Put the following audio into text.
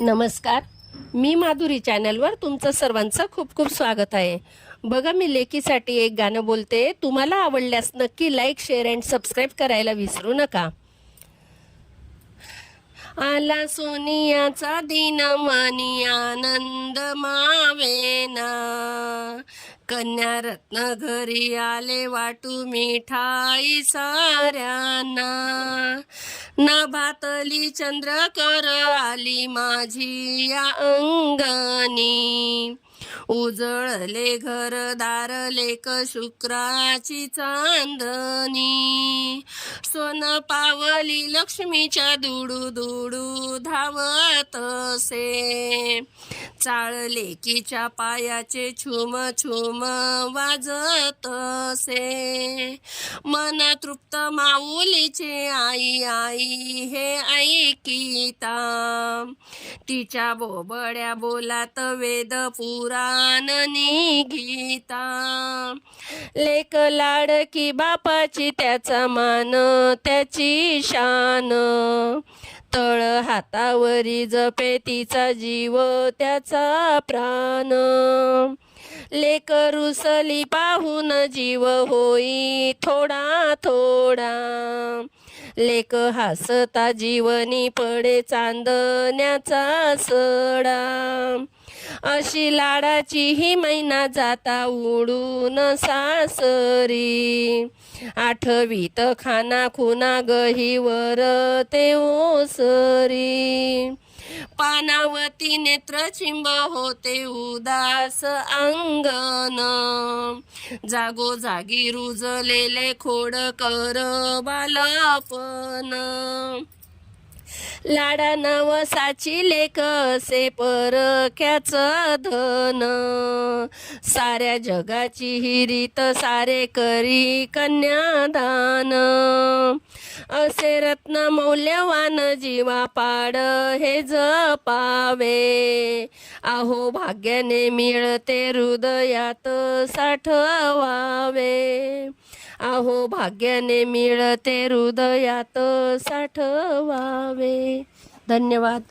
नमस्कार. मी माधुरी चॅनलवर तुमचं सर्वांचं खूप खूप स्वागत आहे. बघा मी लेकीसाठी एक गाणं बोलते. तुम्हाला आवडल्यास नक्की लाईक शेअर अँड सबस्क्राईब करायला विसरू नका. आला सोनियाचा दिन मानी आनंद मावेना. कन्या रत्न घरी आले वाटू मिठाई साऱ्यांना. नभातली चंद्रकर आली माझी या अंगणी. उजळले घरदार लेक शुक्राची चांदणी. सोन पावली लक्ष्मीच्या दुडू दुडू धावत असे. लेकीच्या पायाचे छुम छुम वाजत असे. मन तृप्त माऊलीचे आई आई हे ऐकिता. तिच्या बोबड्या बोलात वेद पुराण निघिता लेक लाडकी बापाची त्याचा मान त्याची शान. तळ हातावरी जपे तिचा जीव त्याचा प्राण. लेक रुसली पाहून जीव होई थोडा थोडा. लेक हसता जीवनी पडे चांदण्याचा सडा. अशी लाडाची ही महिना जाता उडून सासरी. आठवीत खाना खुना गहीवर ते ओसरी. पानावती नेत्र चिंब होते उदास अंगन जागो जागी रुजलेले खोड कर बालपण लाडा नवसाची लेख असे परख्याच धन. साऱ्या जगाची हिरीत सारे करी कन्यादान. असे रत्न मौल्यवान जीवा पाड हे जपावे. आहो भाग्याने मिळते हृदयात साठवावे. आहो भाग्याने मिळते हृदयात साठवावे. धन्यवाद.